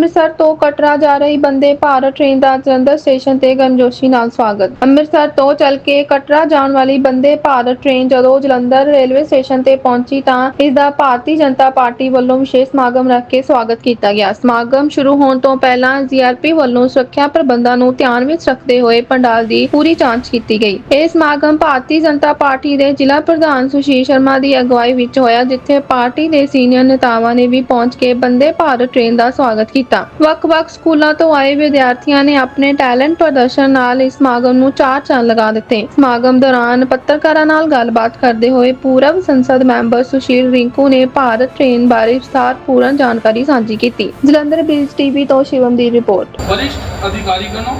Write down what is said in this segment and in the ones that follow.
ਅੰਮ੍ਰਿਤਸਰ ਤੋਂ ਕਟਰਾ ਜਾ ਰਹੀ ਬੰਦੇ ਭਾਰਤ ਟ੍ਰੇਨ ਦਾ ਜਲੰਧਰ ਸਟੇਸ਼ਨ ਤੇ ਗਰਮਜੋਸ਼ੀ ਨਾਲ ਸਵਾਗਤ। ਅੰਮ੍ਰਿਤਸਰ ਤੋਂ ਚੱਲ ਕੇ ਕਟਰਾ ਜਾਣ ਵਾਲੀ ਬੰਦੇ ਭਾਰਤ ਟ੍ਰੇਨ ਜਦੋਂ ਜਲੰਧਰ ਰੇਲਵੇ ਸਟੇਸ਼ਨ ਤੇ ਪਹੁੰਚੀ ਤਾਂ ਇਸ ਦਾ ਭਾਰਤੀ ਜਨਤਾ ਪਾਰਟੀ ਵੱਲੋਂ ਵਿਸ਼ੇਸ਼ ਸਮਾਗਮ ਰੱਖ ਕੇ ਸਵਾਗਤ ਕੀਤਾ ਗਿਆ। ਸਮਾਗਮ ਸ਼ੁਰੂ ਹੋਣ ਤੋਂ ਪਹਿਲਾਂ ਜੀਆਰਪੀ ਵੱਲੋਂ ਸੁਰੱਖਿਆ ਪ੍ਰਬੰਧਾਂ ਨੂੰ ਧਿਆਨ ਵਿੱਚ ਰੱਖਦੇ ਹੋਏ ਪੰਡਾਲ ਦੀ ਪੂਰੀ ਜਾਂਚ ਕੀਤੀ ਗਈ। ਇਹ ਸਮਾਗਮ ਭਾਰਤੀ ਜਨਤਾ ਪਾਰਟੀ ਦੇ ਜ਼ਿਲ੍ਹਾ ਪ੍ਰਧਾਨ ਸੁਸ਼ੀਲ ਸ਼ਰਮਾ ਦੀ ਅਗਵਾਈ ਵਿੱਚ ਹੋਇਆ, ਜਿੱਥੇ ਪਾਰਟੀ ਦੇ ਸੀਨੀਅਰ ਨੇਤਾਵਾਂ ਨੇ ਵੀ ਪਹੁੰਚ ਕੇ ਬੰਦੇ ਭਾਰਤ ਟ੍ਰੇਨ ਦਾ ਸਵਾਗਤ ਕੀਤਾ। ਕੀਤਾ। ਵੱਖ-ਵੱਖ ਸਕੂਲਾਂ ਤੋਂ ਆਏ ਵਿਦਿਆਰਥੀਆਂ ਨੇ ਆਪਣੇ ਟੈਲੈਂਟ ਪ੍ਰਦਰਸ਼ਨ ਨਾਲ ਇਸ ਸਮਾਗਮ ਨੂੰ ਚਾਰ ਚੰਦ ਲਗਾ ਦਿੱਤੇ। ਸਮਾਗਮ ਦੌਰਾਨ ਪੱਤਰਕਾਰਾਂ ਨਾਲ ਗੱਲਬਾਤ ਕਰਦੇ ਹੋਏ ਪੂਰਵ ਸੰਸਦ ਮੈਂਬਰ ਸੁਸ਼ੀਲ ਰਿੰਕੂ ਨੇ ਭਾਰਤ ਟ੍ਰੇਨ ਬਾਰੇ ਵਿਸਥਾਰਪੂਰਨ ਜਾਣਕਾਰੀ ਸਾਂਝੀ ਕੀਤੀ। ਜਲੰਧਰ ਬਿਲਜ ਟੀਵੀ ਤੋਂ शिवम दी रिपोर्ट वरिष्ठ अधिकारीगणों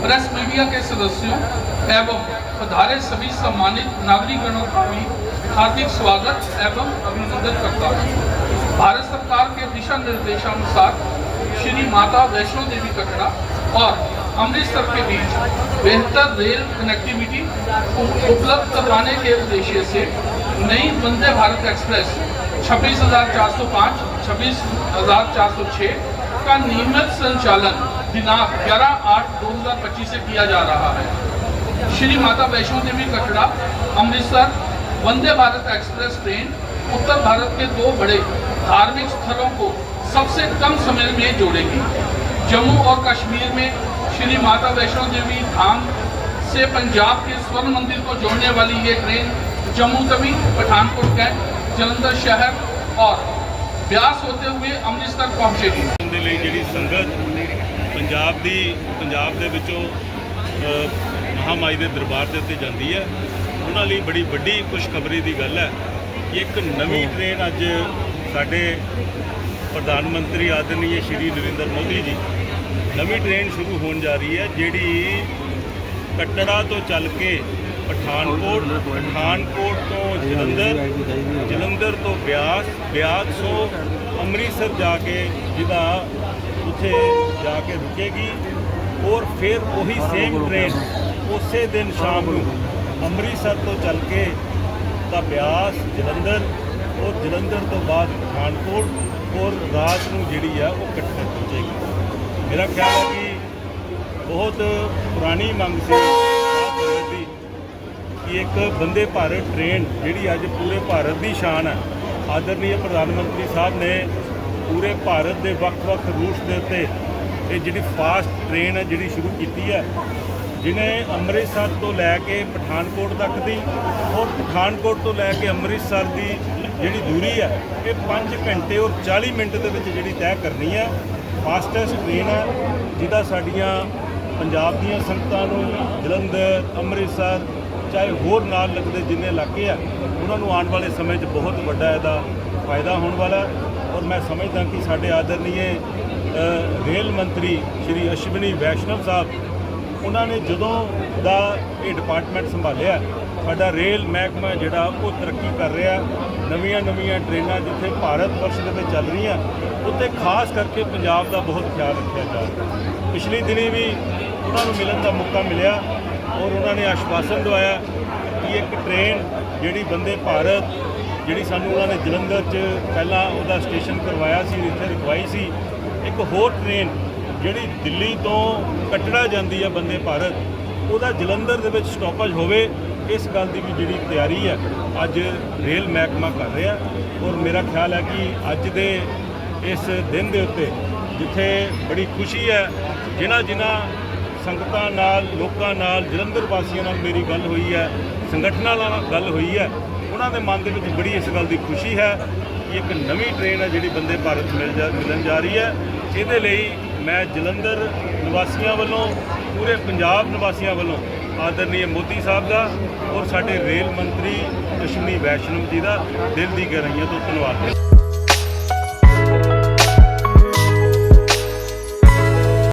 प्रेस मीडिया के सदस्यों श्री माता वैष्णो देवी कटरा और अमृतसर के बीच बेहतर रेल कनेक्टिविटी उपलब्ध करवाने के उद्देश्य से नई वंदे भारत एक्सप्रेस 26,405, 26,406 का नियमित संचालन दिनांक 11 आठ 2025 से किया जा रहा है। श्री माता वैष्णो देवी कटरा अमृतसर वंदे भारत एक्सप्रेस ट्रेन उत्तर भारत के दो बड़े धार्मिक स्थलों को सबसे कम समय में जोड़ेगी जम्मू और कश्मीर में श्री माता वैष्णो देवी धाम से पंजाब के स्वर्ण मंदिर को जोड़ने वाली ये ट्रेन जम्मू तवी पठानकोट कैंट जलंधर शहर और ब्यास होते हुए अमृतसर पहुंचेगी ਦੇ ਲਈ ਜਿਹੜੀ ਸੰਗਤ ਪੰਜਾਬ ਦੀ ਪੰਜਾਬ ਦੇ ਵਿੱਚੋਂ ਅ, ਮਹਾਮਾਈ ਦੇ ਦਰਬਾਰ ਦੇ ਉੱਤੇ ਜਾਂਦੀ ਹੈ ਉਹਨਾਂ ਲਈ ਬੜੀ ਵੱਡੀ ਖੁਸ਼ਖਬਰੀ ਦੀ ਗੱਲ ਹੈ ਕਿ ਇੱਕ ਨਵੀਂ ਟ੍ਰੇਨ ਅੱਜ ਸਾਡੇ ਪ੍ਰਧਾਨ ਮੰਤਰੀ ਆਦਰਨੀय ਸ਼੍ਰੀ ਨਰਿੰਦਰ ਮੋਦੀ ਜੀ, ਨਵੀਂ ਟ੍ਰੇਨ ਸ਼ੁਰੂ ਹੋਣ ਜਾ ਰਹੀ ਹੈ, ਜਿਹੜੀ ਕਟੜਾ ਤੋਂ ਚੱਲ ਕੇ ਪਠਾਨਕੋਟ ਪਠਾਨਕੋਟ ਤੋਂ ਜਲੰਧਰ ਜਲੰਧਰ ਤੋਂ ਬਿਆਸ ਬਿਆਸ ਤੋਂ ਅੰਮ੍ਰਿਤਸਰ ਜਾ ਕੇ ਜਿਹਦਾ ਉੱਥੇ ਜਾ ਕੇ ਰੁਕੇਗੀ ਔਰ ਫਿਰ ਉਹੀ ਸੇਮ ਟ੍ਰੇਨ ਉਸੇ ਦਿਨ ਸ਼ਾਮ ਨੂੰ ਅੰਮ੍ਰਿਤਸਰ ਤੋਂ ਚੱਲ ਕੇ ਦਾ ਬਿਆਸ, ਜਲੰਧਰ ਉਹ ਜਲੰਧਰ ਤੋਂ ਬਾਅਦ ਪਠਾਨਕੋਟ ਔਰ ਰਾਤ ਨੂੰ ਜਿਹੜੀ ਆ ਉਹ ਕਟੜਾ ਪਹੁੰਚੇਗੀ। ਮੇਰਾ ਖਿਆਲ ਹੈ ਕਿ ਬਹੁਤ ਪੁਰਾਣੀ ਮੰਗ ਸੀ। ਆਪ ਦੀ ਕਿ ਇੱਕ ਬੰਦੇ ਭਾਰਤ ਟ੍ਰੇਨ ਜਿਹੜੀ ਅੱਜ ਪੂਰੇ ਭਾਰਤ ਦੀ ਸ਼ਾਨ ਹੈ। ਆਦਰਨੀय ਪ੍ਰਧਾਨ ਮੰਤਰੀ ਸਾਹਿਬ ਨੇ ਪੂਰੇ ਭਾਰਤ ਦੇ ਵੱਖ-ਵੱਖ ਰੂਟਸ ਦੇ ਉੱਤੇ ਇਹ ਜਿਹੜੀ ਫਾਸਟ ਟ੍ਰੇਨ ਹੈ, ਜਿਹੜੀ ਸ਼ੁਰੂ ਕੀਤੀ ਹੈ ਜਿਨੇ ਅੰਮ੍ਰਿਤਸਰ ਤੋਂ ਲੈ ਕੇ ਪਠਾਨਕੋਟ ਤੱਕ ਦੀ, ਔਰ ਪਠਾਨਕੋਟ ਤੋਂ ਲੈ ਕੇ ਅੰਮ੍ਰਿਤਸਰ ਦੀ ਜਿਹੜੀ ਦੂਰੀ ਹੈ, ਇਹ 5 ਘੰਟੇ ਔਰ 40 ਮਿੰਟ ਦੇ ਵਿੱਚ ਜਿਹੜੀ ਤੈਅ ਕਰਨੀ ਹੈ। ਫਾਸਟੈਸਟ ਟ੍ਰੇਨ ਹੈ, ਜਿਹਦਾ ਸਾਡੀਆਂ ਪੰਜਾਬ ਦੀਆਂ ਸੰਗਤਾਂ ਨੂੰ ਜਲੰਧਰ, ਅੰਮ੍ਰਿਤਸਰ, ਚਾਹੇ ਹੋਰ ਨਾਲ ਲੱਗਦੇ ਜਿੰਨੇ ਇਲਾਕੇ ਆ, ਉਹਨਾਂ ਨੂੰ ਆਉਣ ਵਾਲੇ ਸਮੇਂ 'ਚ ਬਹੁਤ ਵੱਡਾ ਇਹਦਾ ਫਾਇਦਾ ਹੋਣ ਵਾਲਾ ਔਰ ਮੈਂ ਸਮਝਦਾ ਕਿ ਸਾਡੇ ਆਦਰਨੀਏ ਰੇਲ ਮੰਤਰੀ ਸ਼੍ਰੀ ਅਸ਼ਵਨੀ ਵੈਸ਼ਨਵ ਸਾਹਿਬ ਉਹਨਾਂ ਨੇ ਜਦੋਂ ਦਾ ਇਹ ਡਿਪਾਰਟਮੈਂਟ ਸੰਭਾਲਿਆ, ਸਾਡਾ ਰੇਲ ਮਹਿਕਮਾ ਜਿਹੜਾ ਉਹ ਤਰੱਕੀ ਕਰ ਰਿਹਾ, ਨਵੀਆਂ ਨਵੀਆਂ ਟ੍ਰੇਨਾਂ ਜਿੱਥੇ ਭਾਰਤ ਵਰਸ਼ ਦੇ ਵਿੱਚ ਚੱਲ ਰਹੀਆਂ, ਉੱਥੇ ਖਾਸ ਕਰਕੇ ਪੰਜਾਬ ਦਾ ਬਹੁਤ ਖਿਆਲ ਰੱਖਿਆ ਜਾ ਰਿਹਾ। ਪਿਛਲੇ ਦਿਨੀ ਵੀ ਉਹਨਾਂ ਨੂੰ ਮਿਲਣ ਦਾ ਮੌਕਾ ਮਿਲਿਆ ਔਰ ਉਹਨਾਂ ਨੇ ਆਸ਼ਵਾਸਨ ਦਵਾਇਆ ਕਿ ਇੱਕ ਟ੍ਰੇਨ ਜਿਹੜੀ ਬੰਦੇ ਭਾਰਤ, ਜਿਹੜੀ ਸਾਨੂੰ ਉਹਨਾਂ ਨੇ ਜਲੰਧਰ 'ਚ ਪਹਿਲਾਂ ਉਹਦਾ ਸਟੇਸ਼ਨ ਕਰਵਾਇਆ ਸੀ ਇੱਥੇ ਰਖਵਾਈ ਸੀ, ਇੱਕ ਹੋਰ ਟ੍ਰੇਨ ਜਿਹੜੀ ਦਿੱਲੀ ਤੋਂ ਕਟੜਾ ਜਾਂਦੀ ਹੈ ਬੰਦੇ ਭਾਰਤ, ਉਹਦਾ ਜਲੰਧਰ ਦੇ ਵਿੱਚ ਸਟਾਪੇਜ ਹੋਵੇ, ਇਸ ਗੱਲ ਦੀ ਵੀ ਜਿਹੜੀ ਤਿਆਰੀ ਹੈ ਅੱਜ ਰੇਲ ਮਹਿਕਮਾ ਕਰ ਰਿਹਾ। ਔਰ ਮੇਰਾ ਖਿਆਲ ਹੈ ਕਿ ਅੱਜ ਦੇ ਇਸ ਦਿਨ ਦੇ ਉੱਤੇ, ਜਿੱਥੇ ਬੜੀ ਖੁਸ਼ੀ ਹੈ, ਜਿਨ੍ਹਾਂ ਜਿਨ੍ਹਾਂ ਸੰਗਤਾਂ ਨਾਲ, ਲੋਕਾਂ ਨਾਲ, ਜਲੰਧਰ ਵਾਸੀਆਂ ਨਾਲ ਮੇਰੀ ਗੱਲ ਹੋਈ ਹੈ, ਸੰਗਠਨਾਂ ਨਾਲ ਗੱਲ ਹੋਈ ਹੈ, ਉਹਨਾਂ ਦੇ ਮਨ ਦੇ ਵਿੱਚ ਬੜੀ ਇਸ ਗੱਲ ਦੀ ਖੁਸ਼ੀ ਹੈ ਕਿ ਇੱਕ ਨਵੀਂ ਟ੍ਰੇਨ ਹੈ ਜਿਹੜੀ ਬੰਦੇ ਭਾਰਤ ਮਿਲ ਜਾ, ਮਿਲਣ ਜਾ ਰਹੀ ਹੈ। ਇਹਦੇ ਲਈ ਮੈਂ ਜਲੰਧਰ ਨਿਵਾਸੀਆਂ ਵੱਲੋਂ, ਪੂਰੇ ਪੰਜਾਬ ਨਿਵਾਸੀਆਂ ਵੱਲੋਂ ਆਦਰਨੀय ਮੋਦੀ ਸਾਹਿਬ ਦਾ ਔਰ ਸਾਡੇ ਰੇਲ ਮੰਤਰੀ ਅਸ਼ਵਨੀ ਵੈਸ਼ਨਵ ਜੀ ਦਾ ਦਿਲ ਦੀ ਗਹਿਰਾਈਆਂ ਤੋਂ ਧੰਨਵਾਦ ਕਰਦਾ